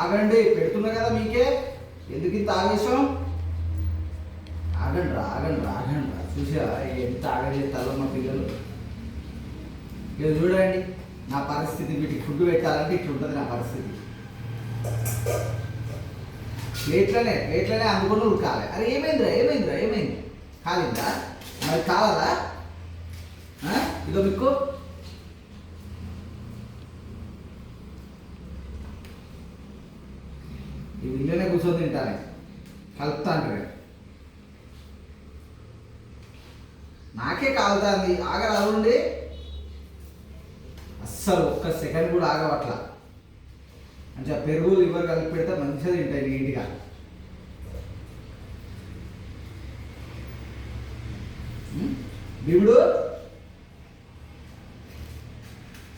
ఆగండి పెడుతున్నా కదా మీకే. ఎందుకు ఇంత ఆవేశం? ఆగండి రా ఆగండి రా ఆగండి రా. చూసా ఎంత ఆగలేస్తారో మా పిల్లలు. ఇది చూడండి నా పరిస్థితి వీటికి ఫుడ్ పెట్టాలంటే ఇట్లా ఉంటుంది నా పరిస్థితి. ప్లేట్లనే ప్లేట్లనే అందుకొని ఉడకాలి. అరే ఏమైందిరా ఏమైందిరా ఏమైంది? కాలిందా? మరి కావాలా ఆ? ఇదో మీకు ఇల్లునే కూర్చొని తింటాను. కలుపుతా అంటారు. నాకే కాలుతుంది ఆగరాదుండి అస్సలు ఒక్క సెకండ్ కూడా ఆగవట్ల. మంచిగా పెరుగు లివర్ కలిపి పెడితే మంచిగా తింటాయి నీట్గా. దేవుడు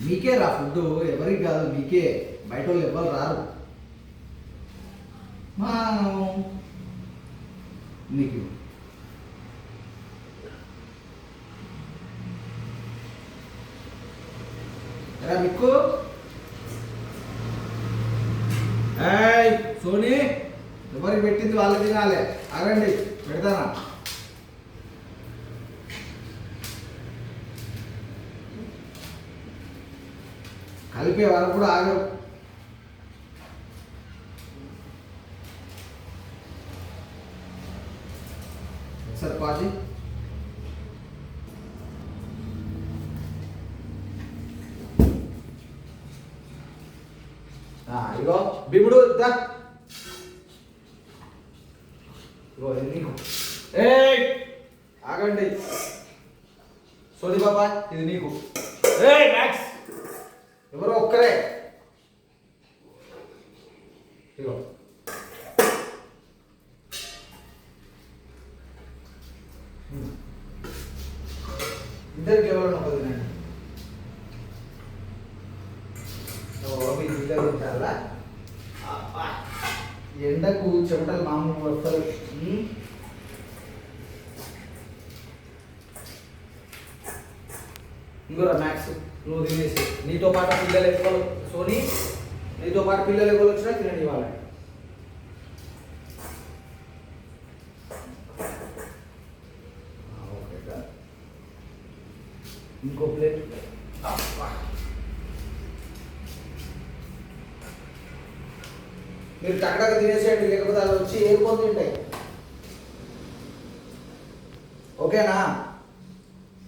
మీకే రా ఫుడ్ ఎవరికి కాదు మీకే. బయట వాళ్ళు ఎవరు రారు. మా నీకు ఎరా మిక్కు ఏయ్ సోనీ ఎవరికి పెట్టింది వాళ్ళు తినాలి? అరండి పెడతానా? కలిపే వరకు కూడా ఆగరు ఒకసారి పాజీ ఇగో భీముడు దా. ఇగో నీకు. ఏయ్! ఆగండి. సోది బాబా ఇది నీకు. ఏయ్ మ్యాక్స్ ఎవరో ఒక్కరే. ఇగో. ఇద్దరికి ఎవరైనా ఒక తినండి పిల్లలు తింటారా ఎండకు చెమటలు మామూలు వస్తారు ఇంకోరా మ్యాక్స్ నువ్వు తినేసి నీతో పాటు పిల్లలు ఎక్కువ సోని నీతో పాటు పిల్లలు ఎక్కువ వచ్చినా తినండి వాళ్ళని ఇంకో ప్లేట్ ah, మీరు టక్కడక్క తినేసేయండి లేకపోతే అలా వచ్చి ఏ పొంది ఉంటాయి ఓకేనా?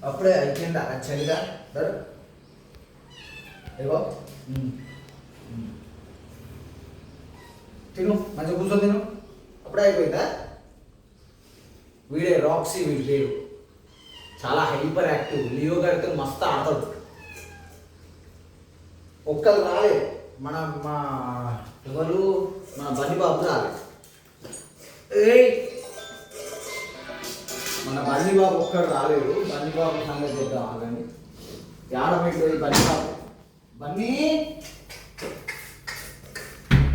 అప్పుడే అయిపోయిందా? అది చలిగా ఏవో తిను మంచిగా కూర్చొని తిను. అప్పుడే అయిపోయిందా? వీడే రాక్సీ వీడి పేరు చాలా హైపర్ యాక్టివ్ లియో గారితో మస్తు ఆడతాడు ఒక్కరు రాలేదు మన మా ఎవరు? మన బన్నీ బాబు రాలేదు ఏయ్! మన బన్నీ బాబు ఒక్కడు రాలేదు. బన్నీ బాబు సంగతి చెప్తాం ఆగండి. ఆడబెట్టు బన్నీ బాబు? బన్నీ!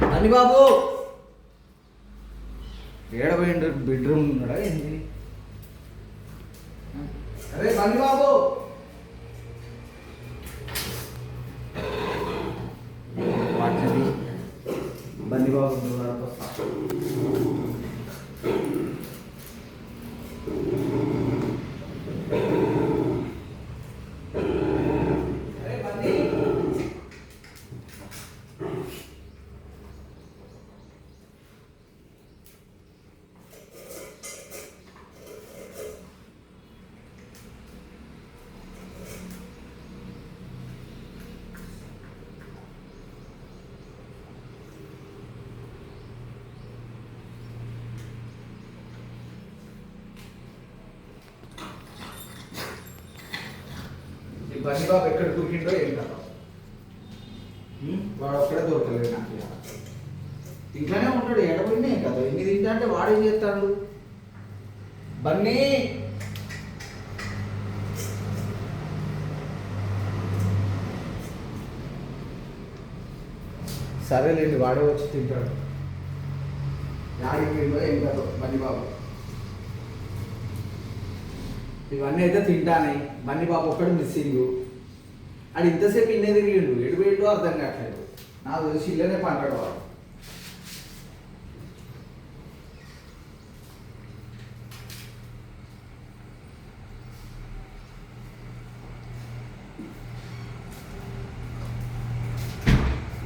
బన్నీ బాబు! ఏడబై బెడ్రూమ్ ఉన్నాడా ఏంటి అరే బన్నీ బాబు. బన్నీ బాబు దూరాలకు వస్తా అరే బన్నీ ఈ బాబు ఎక్కడ దొరికిండో ఏం కదా. వాడు ఒక్కడే దొరకలేదు నాకు ఇంట్లోనే ఉంటాడు ఎడబడినే కదా. ఎన్ని తింటా అంటే వాడు ఏం చేస్తాడు? బన్నీ! సరేలేండి వాడే వచ్చి తింటాడు. యాడికి ఏం కదా బన్నీ బాబు ఇవన్నీ అయితే తింటానే. బన్నీ బాబు ఒక్కడు మిస్సింగ్ అది ఇంతసేపు ఇన్నే తిరిగిండు. ఎటు పోయిండో అర్థం కావట్లేదు నాకు తెలిసి ఇల్లనే పంటాడు వాడు.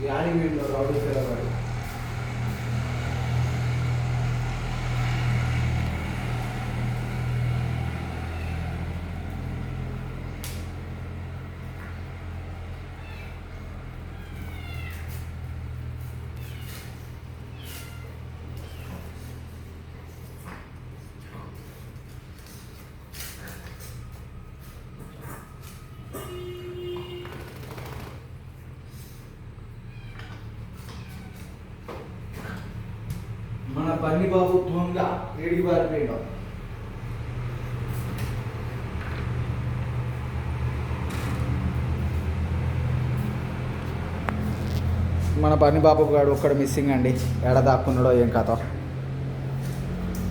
యాడి వీళ్ళు రౌడీ పిల్లవాడు మన పన్ని బాబు దొంగ ఏడికి మన పని బాబు గాడు ఒక్కడ మిస్సింగ్ అండి. ఎడ దాక్కున్నాడో ఏం కథ.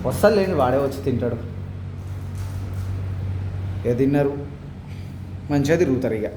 వస్తలేండి వాడే వచ్చి తింటాడు. ఏ తిన్నారు? మంచిగా తిరుగుతారు ఇక.